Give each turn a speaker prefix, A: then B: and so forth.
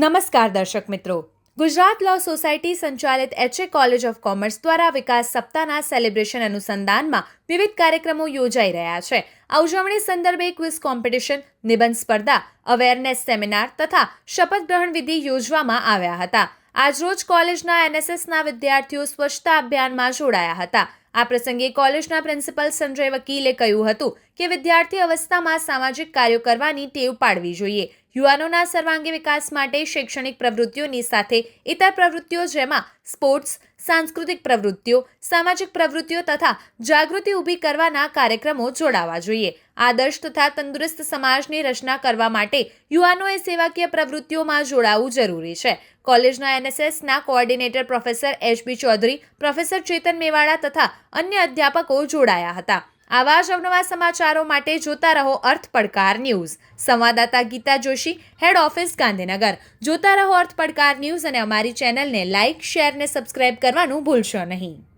A: નમસ્કાર દર્શક મિત્રો. ગુજરાત લો સોસાયટી સંચાલિત એચએ કોલેજ ઓફ કોમર્સ દ્વારા વિકાસ સપ્તાહના સેલિબ્રેશન અનુસંધાનમાં વિવિધ કાર્યક્રમો યોજાઈ રહ્યા છે. આ ઉજવણી સંદર્ભે ક્વિઝ કોમ્પિટિશન નિબંધ સ્પર્ધા અવેરનેસ સેમિનાર તથા શપથ ગ્રહણ વિધિ યોજવામાં આવ્યા હતા. આજરોજ કોલેજના એનએસએસના વિદ્યાર્થીઓ સ્વચ્છતા અભિયાનમાં જોડાયા હતા. આ પ્રસંગે કોલેજના પ્રિન્સિપલ સંજય વકીલે કહ્યું હતું કે વિદ્યાર્થી અવસ્થામાં સામાજિક કાર્યો કરવાની ટેવ પાડવી જોઈએ. યુવાનોના સર્વાંગી વિકાસ માટે શૈક્ષણિક પ્રવૃત્તિઓની સાથે ઇતર પ્રવૃત્તિઓ જેમાં સ્પોર્ટ્સ, સાંસ્કૃતિક પ્રવૃત્તિઓ, સામાજિક પ્રવૃત્તિઓ તથા જાગૃતિ ઊભી કરવાના કાર્યક્રમો જોડાવા જોઈએ. આદર્શ તથા તંદુરસ્ત સમાજની રચના કરવા માટે યુવાનોએ સેવાકીય પ્રવૃત્તિઓમાં જોડાવું જરૂરી છે. કોલેજના એનએસએસના coordinator professor H B Chaudhary, professor Chetan Mewada તથા અન્ય અધ્યાપકો જોડાયા હતા. આવા જ અવનવા સમાચારો માટે જોતા રહો અર્થ પડકાર ન્યૂઝ. સંવાદદાતા ગીતા જોશી, હેડ ઓફિસ ગાંધીનગર. જોતા રહો અર્થ પડકાર ન્યૂઝ અને અમારી ચેનલને લાઇક, શેર ને સબસ્ક્રાઇબ કરવાનું ભૂલશો નહીં.